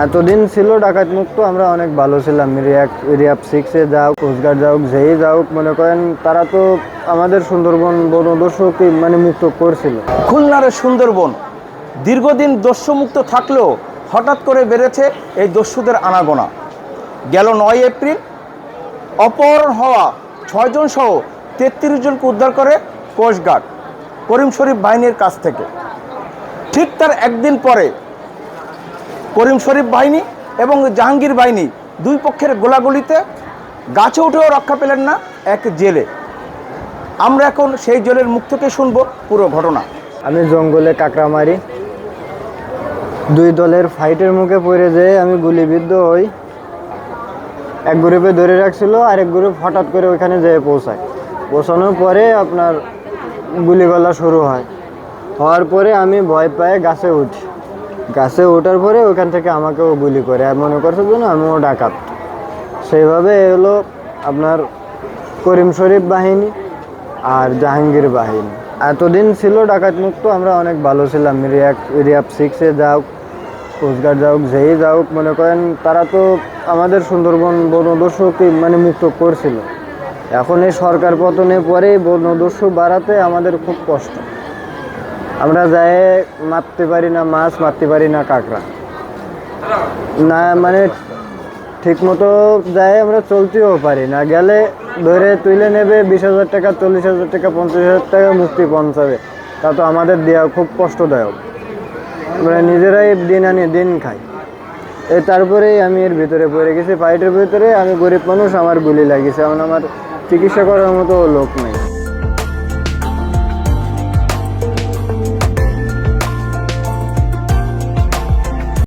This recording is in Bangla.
এতদিন ছিল ডাকাত মুক্ত, আমরা অনেক ভালো ছিলাম। রিয়াক রিয়াপ সিক্সে যাও কোস্টগার্ড যাও যেই যাও মনে করেন তারা তো আমাদের সুন্দরবন বনদস্যুকে মানে মুক্ত করছিল। খুলনার সুন্দরবন দীর্ঘদিন দস্যুমুক্ত থাকলেও হঠাৎ করে বেড়েছে এই দস্যুদের আনাগোনা। গেল নয় এপ্রিল, অপহরণ হওয়া ছয়জন সহ তেত্রিশ জনকে উদ্ধার করে কোস্টগার্ড করিম শরীফ বাহিনীর কাছ থেকে। ঠিক তার একদিন পরে করিম শরীফ বাহিনী এবং জাহাঙ্গীর বাহিনী দুই পক্ষের গোলাগুলিতে গাছে উঠেও রক্ষা পেলেন না এক জেলে। আমরা এখন সেই জেলের মুখ থেকে শুনব পুরো ঘটনা। আমি জঙ্গলে কাকড়া মারি। দুই দলের ফাইটের মুখে পড়ে যেয়ে আমি গুলিবিদ্ধ হই। এক গ্রুপে ধরে রাখছিল আর এক গ্রুপ হঠাৎ করে ওইখানে যেয়ে পৌঁছায়। পৌঁছানোর পরে আপনার গুলিগলা শুরু হয়। হওয়ার পরে আমি ভয় পায়ে গাছে উঠি। গাছে ওঠার পরে ওখান থেকে আমাকেও গুলি করে। আর মনে করছে যে না, আমিও ডাকাত। সেইভাবে হলো আপনার করিম শরীফ বাহিনী আর জাহাঙ্গীর বাহিনী। এতদিন ছিল ডাকাত মুক্ত আমরা অনেক ভালো ছিলাম। রিয়াক রিয়াপ সিক্সে যাও কোস্টগার্ড যাও যেই যাও মনে করেন তারা তো আমাদের সুন্দরবন বনদস্যুকে মানে মুক্ত করছিল। এখন এই সরকার পতনের পরে বনদস্যু বাড়াতে আমাদের খুব কষ্ট। আমরা যাই মারতে পারি না মাছ, মারতে পারি না কাঁকড়া। না মানে ঠিক মতো যাই আমরা চলতেও পারি না। গেলে ধরে তুলে নেবে বিশ হাজার টাকা, চল্লিশ হাজার টাকা, পঞ্চাশ হাজার টাকা, মুক্তি পৌঁছাবে তা তো আমাদের দেওয়া খুব কষ্টদায়ক। আমরা নিজেরাই দিন আনি, দিন খাই। এই তারপরেই আমি এর ভিতরে পড়ে গেছি। ফাইটের ভিতরে আমি গরিব মানুষ, আমার গুলি লাগিয়েছে। এখন আমার চিকিৎসা করার মতো লোক নেই।